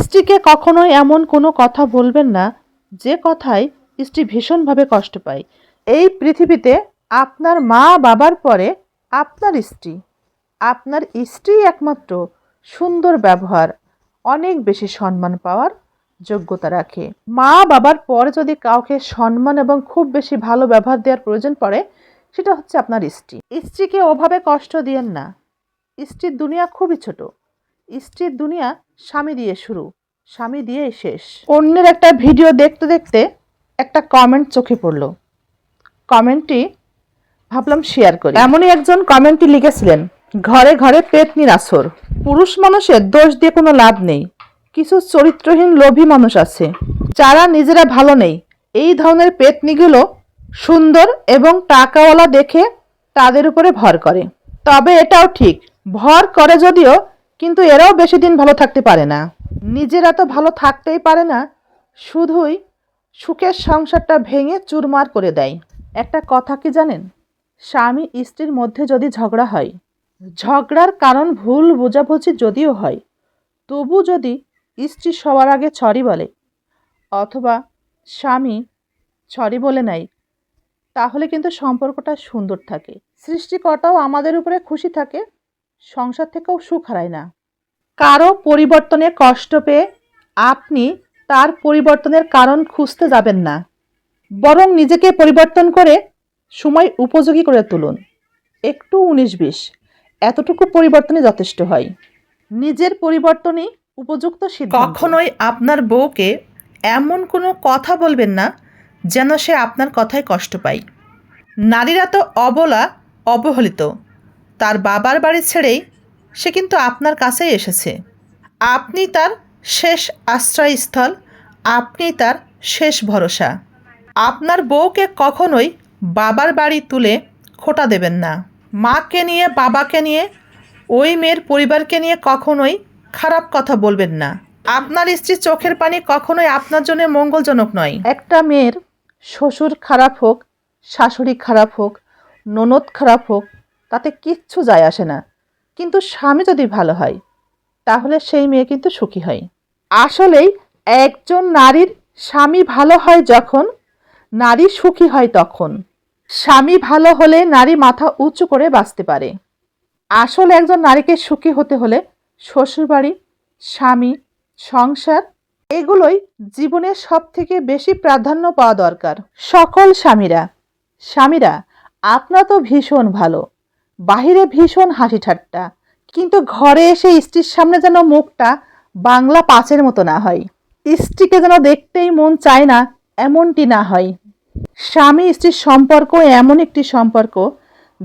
স্ত্রীকে কখনোই এমন কোনো কথা বলবেন না, যে কথায় স্ত্রী ভীষণভাবে কষ্ট পায়। এই পৃথিবীতে আপনার মা বাবার পরে আপনার স্ত্রী। আপনার স্ত্রী একমাত্র সুন্দর ব্যবহার, অনেক বেশি সম্মান পাওয়ার যোগ্যতা রাখে। মা বাবার পরে যদি কাউকে সম্মান এবং খুব বেশি ভালো ব্যবহার দেওয়ার প্রয়োজন পড়ে, সেটা হচ্ছে আপনার স্ত্রী। স্ত্রীকে ওভাবে কষ্ট দিয়েন না। স্ত্রীর দুনিয়া খুবই ছোট। স্ত্রীর দুনিয়া স্বামী দিয়ে শুরু, স্বামী দিয়েই শেষ। অন্যের একটা ভিডিও দেখতে দেখতে একটা কমেন্ট চোখে পড়ল। কমেন্টটি ভাবলাম শেয়ার করি। এমনই একজন কমেন্টটি লিখেছিলেন, ঘরে ঘরে পেতনির আসর, পুরুষ মানুষের দোষ দিয়ে কোনো লাভ নেই, কিছু চরিত্রহীন লোভী মানুষ আছে, যারা নিজেরা ভালো নেই, এই ধরনের পেতনিগুলো সুন্দর এবং টাকাওয়ালা দেখে তাদের উপরে ভর করে। তবে এটাও ঠিক, ভর করে যদিও কিন্তু এরাও বেশি দিন ভালো থাকতে পারে না। নিজেরা তো ভালো থাকতেই পারে না, শুধুই সুখের সংসারটা ভেঙে চুরমার করে দেয়। একটা কথা কি জানেন? স্বামী স্ত্রীর মধ্যে যদি ঝগড়া হয়, ঝগড়ার কারণ ভুল বোঝাবুঝি যদিও হয়, তবু যদি স্ত্রী সবার আগে ছড়ি বলে, অথবা স্বামী ছড়ি বলে নেয়, তাহলে কিন্তু সম্পর্কটা সুন্দর থাকে। সৃষ্টিকর্তাও আমাদের উপরে খুশি থাকে সংসার থেকেও সুখ হারায় না। কারও পরিবর্তনে কষ্ট পেয়ে আপনি তার পরিবর্তনের কারণ খুঁজতে যাবেন না। বরং নিজেকে পরিবর্তন করে সময় উপযোগী করে তুলুন। একটু উনিশ বিশ, এতটুকু পরিবর্তনে যথেষ্ট হয়। নিজের পরিবর্তনই উপযুক্ত সিদ্ধান্ত। কখনোই আপনার বউকে এমন কোনো কথা বলবেন না যেন সে আপনার কথায় কষ্ট পায়। নারীরা তো অবলা, অবহেলিত। তার বাবার বাড়ি ছেড়েই সে কিন্তু আপনার কাছেই এসেছে। আপনি তার শেষ আশ্রয়স্থল, আপনি তার শেষ ভরসা। আপনার বউকে কখনোই বাবার বাড়ি তুলে খোটা দেবেন না। মাকে নিয়ে, বাবাকে নিয়ে, ওই মেয়ের পরিবারকে নিয়ে কখনোই খারাপ কথা বলবেন না। আপনার স্ত্রীর চোখের পানি কখনোই আপনার জন্য মঙ্গলজনক নয়। একটা মেয়ের শ্বশুর খারাপ হোক, শাশুড়ি খারাপ হোক, ননদ খারাপ হোক তাতে কিচ্ছু যায় আসে না। কিন্তু স্বামী যদি ভালো হয়, তাহলে সেই মেয়ে কিন্তু সুখী হয়। আসলেই একজন নারীর স্বামী ভালো হয় যখন নারী সুখী হয় তখন। স্বামী ভালো হলে নারী মাথা উঁচু করে বাঁচতে পারে। আসলে একজন নারীকে সুখী হতে হলে শ্বশুরবাড়ি, স্বামী, সংসার, এগুলোই জীবনের সব থেকে বেশি প্রাধান্য পাওয়া দরকার। সকল স্বামীরা স্বামীরা, আপনার তো ভীষণ ভালো। বাহিরে ভীষণ হাসি ঠাট্টা কিন্তু ঘরে এসে স্ত্রীর সামনে যেন মুখটা বাংলা পাঁচের মতো না হয়। স্ত্রীকে যেন দেখতেই মন চায় না, এমনটি না হয়। স্বামী স্ত্রীর সম্পর্ক এমন একটি সম্পর্ক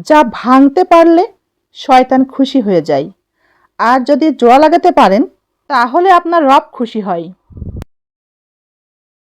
যা ভাঙতে পারলে শয়তান খুশি হয়ে যায়। আর যদি জোড়া লাগাতে পারেন, তাহলে আপনার রব খুশি হয়।